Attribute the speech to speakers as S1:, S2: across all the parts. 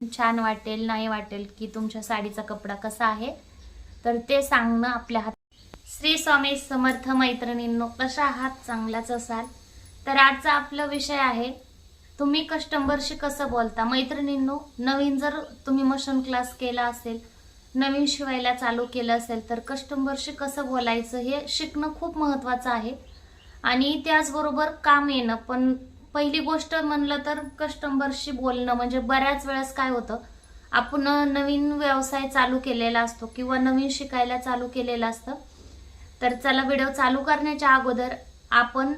S1: छान वाटेल नाही वाटेल की तुमच्या साडीचा कपडा कसा आहे तर ते सांगणं आपल्या हात श्री स्वामी समर्थ मैत्रिणींनो कशा आहात? चांगलाच असाल. तर आजचा आपला विषय आहे तुम्ही कस्टमरशी कसं बोलता? मैत्रिणींनो नवीन जर तुम्ही मशन क्लास केला असेल नवीन शिवायला चालू केलं असेल तर कस्टमरशी कसं बोलायचं हे शिकणं खूप महत्त्वाचं आहे. आणि त्याचबरोबर काम येणं पण पहिली गोष्ट म्हणलं तर कस्टमरशी बोलणं म्हणजे बऱ्याच वेळेस काय होतं आपण नवीन व्यवसाय चालू केलेला असतो किंवा नवीन शिकायला चालू केलेलं असतं तर चला व्हिडिओ चालू करण्याच्या अगोदर आपण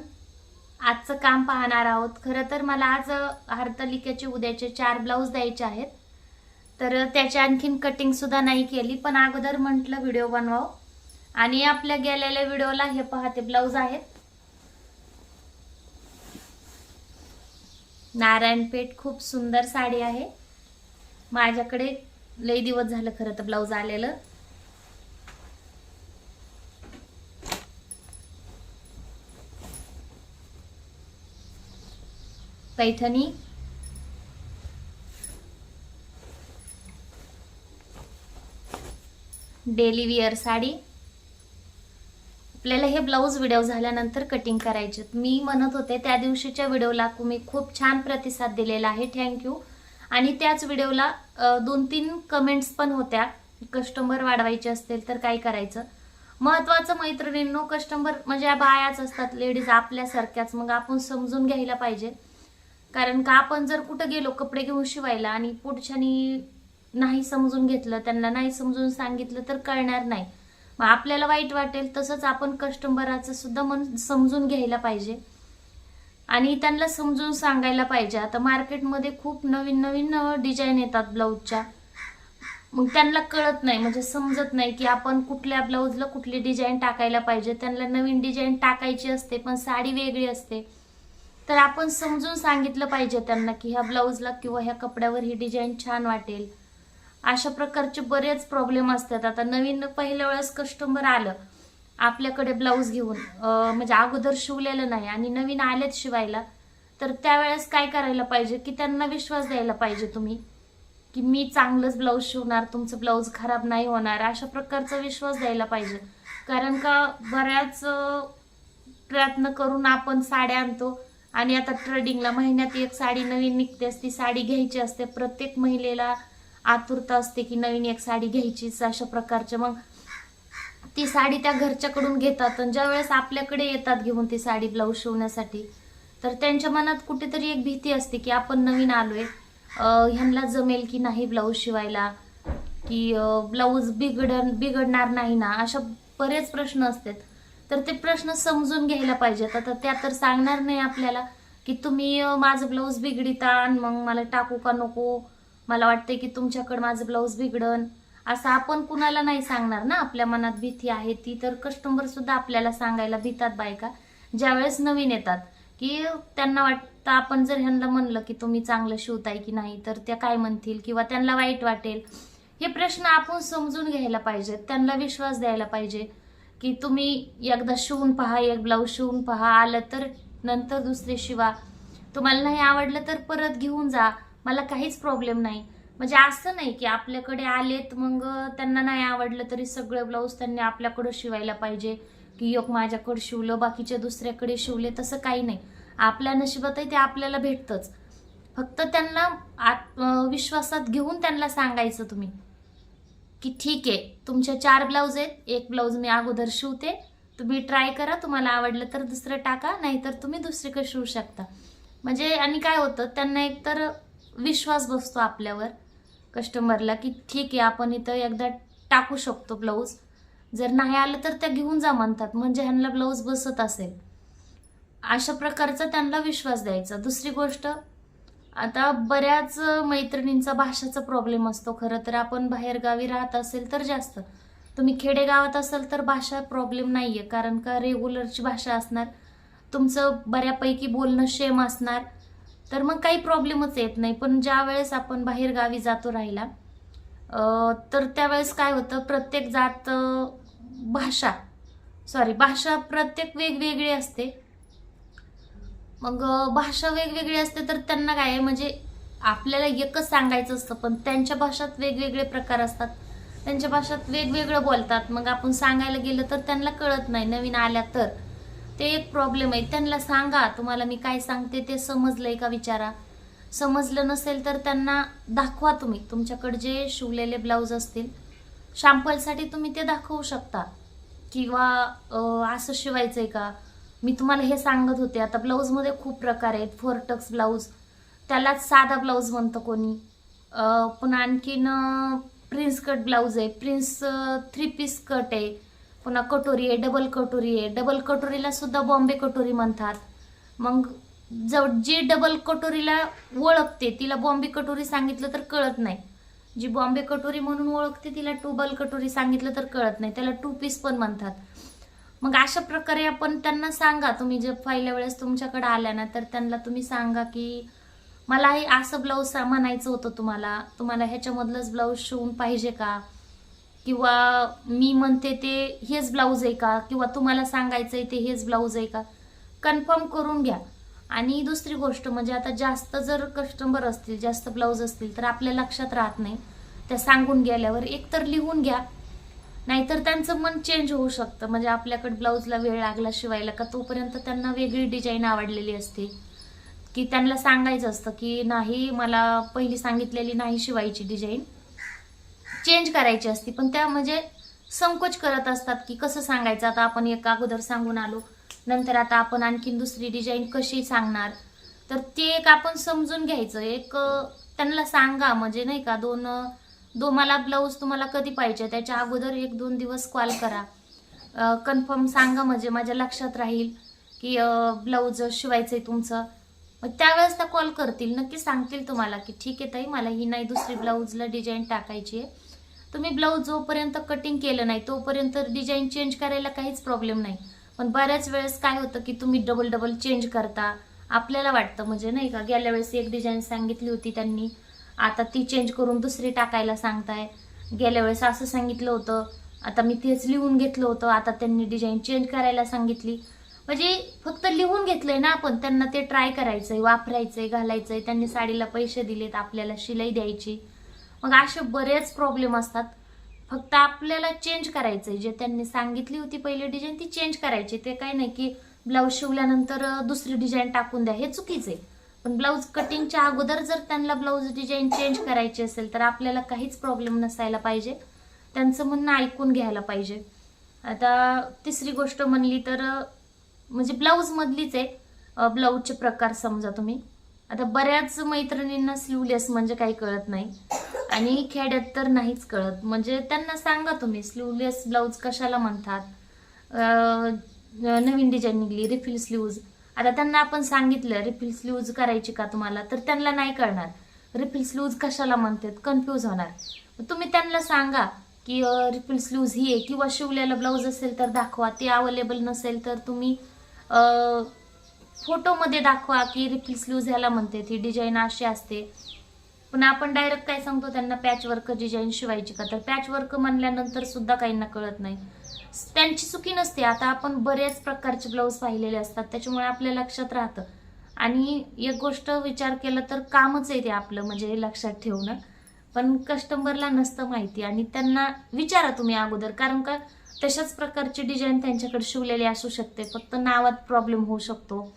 S1: आजचं काम पाहणार आहोत. खरं तर मला आज हरतलिकेचे उद्याचे चार ब्लाऊज द्यायचे आहेत. तर त्याची आणखीन कटिंगसुद्धा नाही केली पण अगोदर म्हटलं व्हिडिओ बनवावं. आणि आपल्या गेलेल्या व्हिडिओला हे पहा ते ब्लाऊज आहेत. नारायणपेठ खूप सुंदर साडी आहे. माझ्याकडे लई दिवस झालं खरं तर ब्लाऊज आलेलं. पैठणी. Daily wear sari. आपल्याला हे ब्लाऊज व्हिडिओ झाल्यानंतर कटिंग करायचे. मी म्हणत होते त्या दिवशीच्या व्हिडिओला तुम्ही खूप छान प्रतिसाद दिलेला आहे. थँक्यू आणि त्याच व्हिडिओला दोन तीन कमेंट्स पण होत्या. कस्टमर वाढवायचे असतील तर काय करायचं? महत्वाचं मैत्रिणींनो कस्टमर म्हणजे या बायाच असतात लेडीज आपल्यासारख्याच. मग आपण समजून घ्यायला पाहिजे. कारण का आपण जर कुठं गेलो कपडे घेऊन शिवायला आणि पुढच्यानी नाही समजून घेतलं त्यांना नाही समजून सांगितलं तर कळणार नाही. मग आपल्याला वाईट वाटेल तसंच आपण कस्टमराचं सुद्धा मन समजून घ्यायला पाहिजे. आणि त्यांना समजून सांगायला पाहिजे. आता मार्केटमध्ये खूप नवीन नवीन डिझाईन येतात ब्लाऊजच्या. मग त्यांना कळत नाही म्हणजे समजत नाही की आपण कुठल्या ब्लाऊजला कुठली डिझाईन टाकायला पाहिजे. त्यांना नवीन डिझाईन टाकायची असते पण साडी वेगळी असते. तर आपण समजून सांगितलं पाहिजे त्यांना की ह्या ब्लाऊजला किंवा ह्या कपड्यावर ही डिझाईन छान वाटेल. अशा प्रकारचे बरेच प्रॉब्लेम असतात. आता नवीन पहिल्या वेळेस कस्टमर आलं आपल्याकडे ब्लाऊज घेऊन म्हणजे अगोदर शिवलेलं नाही आणि नवीन आलेत शिवायला तर त्यावेळेस काय करायला पाहिजे? की त्यांना विश्वास द्यायला पाहिजे तुम्ही? की मी चांगलंच ब्लाऊज शिवणार तुमचं ब्लाऊज खराब नाही होणार अशा प्रकारचा विश्वास द्यायला पाहिजे. कारण का बऱ्याच प्रयत्न करून आपण साड्या आणतो आणि आता ट्रेडिंगला महिन्यात एक साडी नवीन निघते ती साडी घ्यायची असते प्रत्येक महिलेला आतुरता असते की नवीन एक साडी घ्यायचीच अशा प्रकारचे. मग ती साडी त्या घरच्याकडून घेतात आणि ज्या वेळेस आपल्याकडे येतात घेऊन ती साडी ब्लाऊज शिवण्यासाठी तर त्यांच्या मनात कुठेतरी एक भीती असते की आपण नवीन आलोय. ह्यांना जमेल की नाही ब्लाऊज शिवायला? की ब्लाऊज बिघड बिघडणार नाही ना? अशा बरेच प्रश्न असतात. तर ते प्रश्न समजून घ्यायला पाहिजेत. आता त्या तर सांगणार नाही आपल्याला की तुम्ही माझं ब्लाऊज बिघडिता आणि मग मला टाकू का नको? मला वाटते की तुमच्याकडं माझं ब्लाऊज बिघडन. असं आपण कुणाला नाही सांगणार ना. आपल्या मनात भीती आहे ती. तर कस्टमर सुद्धा आपल्याला सांगायला भीतात बायका. ज्यावेळेस नवीन येतात की त्यांना वाटतं आपण जर ह्यांना म्हणलं की तुम्ही चांगलं शिवताय की नाही तर त्या काय म्हणतील? किंवा त्यांना वाईट वाटेल? हे प्रश्न आपण समजून घ्यायला पाहिजे त्यांना विश्वास द्यायला पाहिजे की तुम्ही एकदा शिवून पहा एक ब्लाऊज शिवून पहा. आलं तर नंतर दुसरे शिवा. तुम्हाला नाही आवडलं तर परत घेऊन जा. मला काहीच प्रॉब्लेम नाही. म्हणजे असं नाही की आपल्याकडे आलेत मग त्यांना नाही आवडलं तरी सगळे ब्लाऊज त्यांनी आपल्याकडं शिवायला पाहिजे. की एक माझ्याकडे शिवलं बाकीचे दुसऱ्याकडे शिवले तसं काही नाही. आपल्या नशिबातही ते आपल्याला भेटतंच. फक्त त्यांना आत विश्वासात घेऊन त्यांना सांगायचं तुम्ही. की ठीक आहे तुमच्या चार ब्लाऊज आहेत. एक ब्लाऊज मी अगोदर शिवते. तुम्ही ट्राय करा तुम्हाला आवडलं तर दुसरं टाका नाहीतर तुम्ही दुसरीकडे शिवू शकता. म्हणजे आणि काय होतं त्यांना एकतर विश्वास बसतो आपल्यावर. कस्टमरला की ठीक आहे आपण इथं एकदा टाकू शकतो ब्लाऊज. जर नाही आलं तर त्या घेऊन जा म्हणतात म्हणजे ह्यांना ब्लाऊज बसत असेल. अशा प्रकारचा त्यांना विश्वास द्यायचा. दुसरी गोष्ट आता बऱ्याच मैत्रिणींचा भाषेचा प्रॉब्लेम असतो. खरं तर आपण बाहेरगावी राहत असेल तर जास्त. तुम्ही खेडेगावात असाल तर भाषा प्रॉब्लेम नाही आहे कारण का रेग्युलरची भाषा असणार. तुमचं बऱ्यापैकी बोलणं शेम असणार. तर मग काही प्रॉब्लेमच येत नाही. पण ज्या वेळेस आपण बाहेर गावी जातो राहिला तर त्यावेळेस काय होतं प्रत्येक जात भाषा सॉरी भाषा प्रत्येक वेगवेगळी असते. मग भाषा वेगवेगळी असते तर त्यांना काय आहे म्हणजे आपल्याला एकच सांगायचं असतं पण त्यांच्या भाषात वेगवेगळे प्रकार असतात. त्यांच्या भाषात वेगवेगळं बोलतात. मग आपण सांगायला गेलं तर त्यांना कळत नाही नवीन आल्या तर. ते एक प्रॉब्लेम आहे. त्यांना सांगा तुम्हाला मी काय सांगते ते समजलंय का विचारा? समजलं नसेल तर त्यांना दाखवा तुम्ही. तुमच्याकडे जे शिवलेले ब्लाऊज असतील शॅम्पलसाठी तुम्ही ते दाखवू शकता. किंवा असं असं शिवायचंय का? मी तुम्हाला हे सांगत होते. आता ब्लाऊजमध्ये खूप प्रकार आहेत. फोर टक्स ब्लाऊज त्यालाच साधा ब्लाऊज म्हणतं कोणी. पण पुन्हा आणखीन प्रिन्स कट ब्लाऊज आहे. प्रिन्स थ्री पीस कट आहे. पुन्हा कटोरी आहे डबल कटोरी आहे. डबल कटोरीला सुद्धा बॉम्बे कटोरी म्हणतात. मग जव जी डबल कटोरीला ओळखते तिला बॉम्बे कटोरी सांगितलं तर कळत नाही. जी बॉम्बे कटोरी म्हणून ओळखते तिला टूबल कटोरी सांगितलं तर कळत नाही. त्याला टू पीस पण म्हणतात. मग अशा प्रकारे आपण त्यांना सांगा. तुम्ही जे पहिल्या वेळेस तुमच्याकडे आल्या ना तर त्यांना तुम्ही सांगा की मला हे असं ब्लाऊज म्हणायचं होतं तुम्हाला. तुम्हाला ह्याच्यामधलंच ब्लाऊज शिवून पाहिजे का? किंवा मी म्हणते ते हेच ब्लाऊज आहे का? किंवा तुम्हाला सांगायचं आहे ते हेच ब्लाऊज आहे का? कन्फर्म करून घ्या. आणि दुसरी गोष्ट म्हणजे आता जास्त जर कस्टमर असतील जास्त ब्लाऊज असतील तर आपल्या लक्षात राहत नाही. त्या सांगून गेल्यावर एकतर लिहून घ्या. नाहीतर त्यांचं मन चेंज होऊ शकतं. म्हणजे आपल्याकडे ब्लाऊजला वेळ लागला शिवायला का? तोपर्यंत त्यांना वेगळी डिझाईन आवडलेली असते. की त्यांना सांगायचं असतं की नाही मला पहिली सांगितलेली नाही शिवायची डिझाईन चेंज करायची असती. पण त्या म्हणजे संकोच करत असतात की कसं सांगायचं? आता आपण एक अगोदर सांगून आलो. नंतर आता आपण आणखीन दुसरी डिझाईन कशी सांगणार? तर ते एक आपण समजून घ्यायचं. एक त्यांना सांगा म्हणजे नाही का दोन दो मला ब्लाऊज तुम्हाला कधी पाहिजे? त्याच्या अगोदर एक दोन दिवस कॉल करा. कन्फर्म सांगा म्हणजे माझ्या लक्षात राहील की ब्लाऊज शिवायचं आहे तुमचं. मग त्यावेळेस त्या कॉल करतील. नक्की सांगतील तुम्हाला की ठीक आहे ताई मला ही नाही दुसरी ब्लाऊजला डिझाईन टाकायची आहे. तुम्ही ब्लाऊज जोपर्यंत कटिंग केलं नाही तोपर्यंत डिझाईन चेंज करायला काहीच प्रॉब्लेम नाही. पण बऱ्याच वेळेस काय होतं की तुम्ही डबल डबल चेंज करता. आपल्याला वाटतं म्हणजे नाही का गेल्या वेळेस एक डिझाईन सांगितली होती त्यांनी. आता ती चेंज करून दुसरी टाकायला सांगताय. गेल्या वेळेस असं सांगितलं होतं. आता मी तेच लिहून घेतलं होतं. आता त्यांनी डिझाईन चेंज करायला सांगितली. म्हणजे फक्त लिहून घेतलंय ना आपण. त्यांना ते ट्राय करायचंय वापरायचंय घालायचंय. त्यांनी साडीला पैसे दिलेत आपल्याला शिलाई द्यायची. मग असे बरेच प्रॉब्लेम असतात. फक्त आपल्याला चेंज करायचंय. जे त्यांनी सांगितली होती पहिली डिझाईन ती चेंज करायची. ते काय नाही की ब्लाऊज शिवल्यानंतर दुसरी डिझाईन टाकून द्या. हे चुकीचं आहे पण ब्लाऊज कटिंगच्या अगोदर जर त्यांना ब्लाऊज डिझाईन चेंज करायची असेल तर आपल्याला काहीच प्रॉब्लेम नसायला पाहिजे. त्यांचं म्हणणं ऐकून घ्यायला पाहिजे. आता तिसरी गोष्ट म्हणली तर म्हणजे ब्लाऊजमधलीच आहे. ब्लाऊजचे प्रकार समजा तुम्ही. आता बऱ्याच मैत्रिणींना स्लीवलेस म्हणजे काही कळत नाही. आणि खेड्यात तर नाहीच कळत. म्हणजे त्यांना सांगा तुम्ही स्लीवलेस ब्लाऊज कशाला म्हणतात? नवीन डिझाईन निघली रिफिल स्लीव्ज आता त्यांना आपण सांगितलं रिफिल स्लीव्ज करायची का तुम्हाला? तर त्यांना नाही कळणार. रिफिल स्लीव्ज कशाला म्हणतात? कन्फ्यूज होणार. तुम्ही त्यांना सांगा की रिफिल स्लीव्ज ही आहे किंवा शिवलेलं ब्लाऊज असेल तर दाखवा. ते अवेलेबल नसेल तर तुम्ही फोटोमध्ये दाखवा की रिफिल स्लीव्ज ह्याला म्हणते ती डिझाईन अशी असते. पण आपण डायरेक्ट काय सांगतो त्यांना पॅच वर्क डिझाईन शिवायची का? तर पॅच वर्क म्हणल्यानंतर सुद्धा काहींना कळत नाही. त्यांची चुकी नसते. आता आपण बरेच प्रकारचे ब्लाऊज पाहिलेले असतात त्याच्यामुळे आपल्या लक्षात राहतं. आणि एक गोष्ट विचार केला तर कामच आहे ते आपलं म्हणजे हे लक्षात ठेवणं. पण कस्टमरला नसतं माहिती आणि त्यांना विचारा तुम्ही अगोदर कारण का तशाच प्रकारची डिझाईन त्यांच्याकडे शिवलेली असू शकते. फक्त नावात प्रॉब्लेम होऊ शकतो.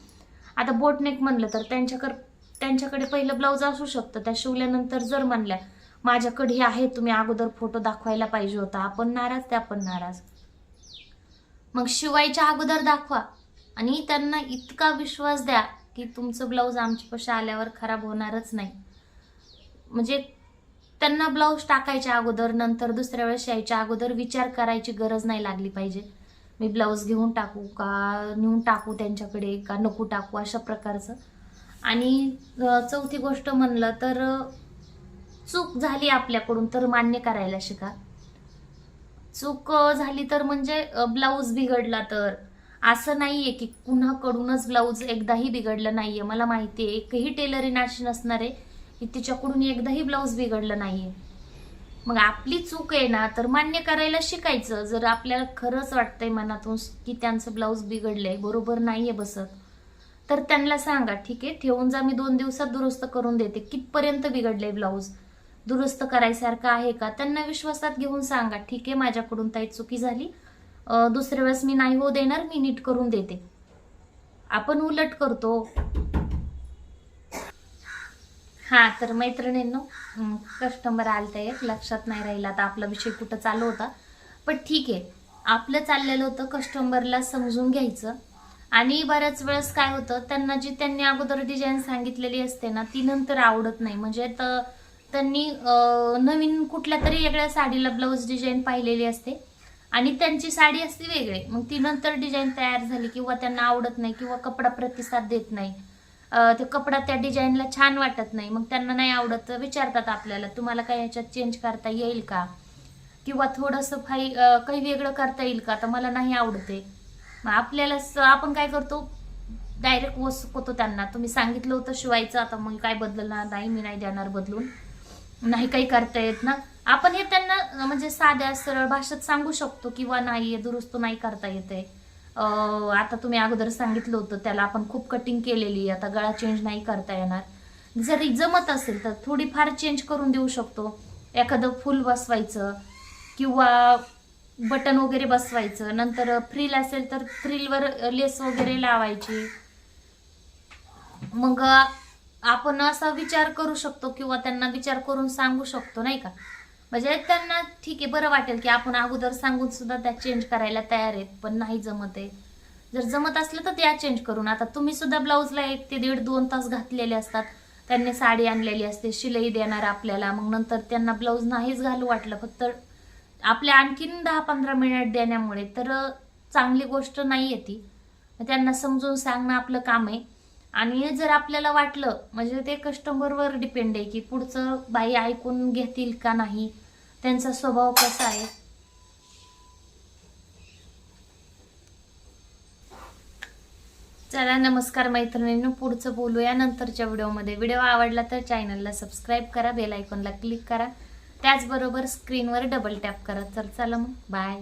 S1: आता बोटनेक म्हणलं तर त्यांच्याकडे त्यांच्याकडे पहिलं ब्लाऊज असू शकतं. त्या शिवल्यानंतर जर म्हणल्या माझ्याकडे हे आहे तुम्ही अगोदर फोटो दाखवायला पाहिजे होता. आपण नाराज त्या पण नाराज. मग शिवायच्या अगोदर दाखवा. आणि त्यांना इतका विश्वास द्या की तुमचं ब्लाऊज आमच्यापाशी आल्यावर खराब होणारच नाही. म्हणजे त्यांना ब्लाऊज टाकायच्या अगोदर नंतर दुसऱ्या वेळेस यायच्या अगोदर विचार करायची गरज नाही लागली पाहिजे. मी ब्लाऊज घेऊन टाकू का नेऊन टाकू त्यांच्याकडे का नको टाकू अशा प्रकारचं. आणि चौथी गोष्ट म्हणलं तर चूक झाली आपल्याकडून तर मान्य करायला शिका. चूक झाली तर म्हणजे ब्लाऊज बिघडला तर. असं नाही आहे की कुणाकडूनच ब्लाऊज एकदाही बिघडलं नाही आहे मला माहिती आहे एकही टेलरिंग अशी नसणार आहे की तिच्याकडून एकदाही ब्लाऊज बिघडलं नाही आहे मग आपली चूक आहे ना तर मान्य करायला शिकायचं. जर आपल्याला खरंच वाटतंय मनातून की त्यांचं ब्लाऊज बिघडलंय बरोबर नाहीये बसत तर त्यांना सांगा ठीक आहे ठेवून जा मी दोन दिवसात दुरुस्त करून देते. कितपर्यंत बिघडले ब्लाऊज दुरुस्त करायसारखं आहे का? त्यांना विश्वासात घेऊन सांगा ठीक आहे माझ्याकडून ताई चुकी झाली. दुसऱ्या वेळेस मी नाही होऊ देणार मी नीट करून देते. आपण उलट करतो. हा तर मैत्रिणींनो कस्टमर आलता एक लक्षात नाही राहिला आता आपला विषय कुठं चालू होता. पण ठीक आहे आपलं चाललेलं होतं कस्टमरला समजून घ्यायचं. आणि बऱ्याच वेळेस काय होतं त्यांना जी त्यांनी अगोदर डिझाईन सांगितलेली असते ना ती नंतर आवडत नाही. म्हणजे तर त्यांनी नवीन कुठल्या तरी वेगळ्या साडीला ब्लाऊज डिझाईन पाहिलेली असते. आणि त्यांची साडी असते वेगळी. मग ती नंतर डिझाईन तयार झाली किंवा त्यांना आवडत नाही किंवा कपडा प्रतिसाद देत नाही. ते कपडा त्या डिझाईनला छान वाटत नाही. मग त्यांना नाही आवडत विचारतात आपल्याला तुम्हाला काय याच्यात चेंज करता येईल का? किंवा थोडंसं फाई काही वेगळं करता येईल का? तर मला नाही आवडते. मग आपल्याला स- आपण काय करतो? डायरेक्ट वसकतो त्यांना. तुम्ही सांगितलं होतं शिवायचं आता मग काय बदलणार नाही मी नाही देणार बदलून. नाही काही करता येत ना. आपण हे त्यांना म्हणजे साध्या सरळ भाषेत सांगू शकतो किंवा नाही दुरुस्त नाही करता येते आता तुम्ही अगोदर सांगितलं होतं त्याला आपण खूप कटिंग केलेली आता गळा चेंज नाही करता येणार. जरी जमत असेल तर थोडीफार चेंज करून देऊ शकतो. एखादं फुल बसवायचं किंवा बटन वगैरे बसवायचं नंतर फ्रील असेल तर फ्रीलवर लेस वगैरे लावायची. मग आपण असा विचार करू शकतो किंवा त्यांना विचार करून सांगू शकतो नाही का? म्हणजे त्यांना ठीक आहे बरं वाटेल की आपण अगोदर सांगून सुद्धा त्या चेंज करायला तयार आहेत पण नाही जमत आहे. जर जमत असलं तर त्या चेंज करून. आता तुम्ही सुद्धा ब्लाऊजला एक ते दीड दोन तास घातलेले असतात. त्यांनी साडी आणलेली असते शिलाई देणार आपल्याला. मग नंतर त्यांना ब्लाऊज नाहीच घालू वाटलं फक्त आपल्या आणखीन दहा पंधरा मिनिट देण्यामुळे. तर चांगली गोष्ट नाही आहे ती. मग त्यांना समजून सांगणं आपलं काम आहे. आणि जर आपल्याला वाटलं म्हणजे ते कस्टमरवर डिपेंड आहे की पुढचं बाई ऐकून घेतील का नाही? त्यांचा स्वभाव कसा आहे? चला नमस्कार मैत्रिणींनो पुढचं बोलूया नंतरच्या व्हिडिओमध्ये. व्हिडिओ आवडला तर चॅनलला सबस्क्राईब करा बेल आयकॉनला क्लिक करा. त्याचबरोबर स्क्रीनवर डबल टॅप करा. तर चला मग. बाय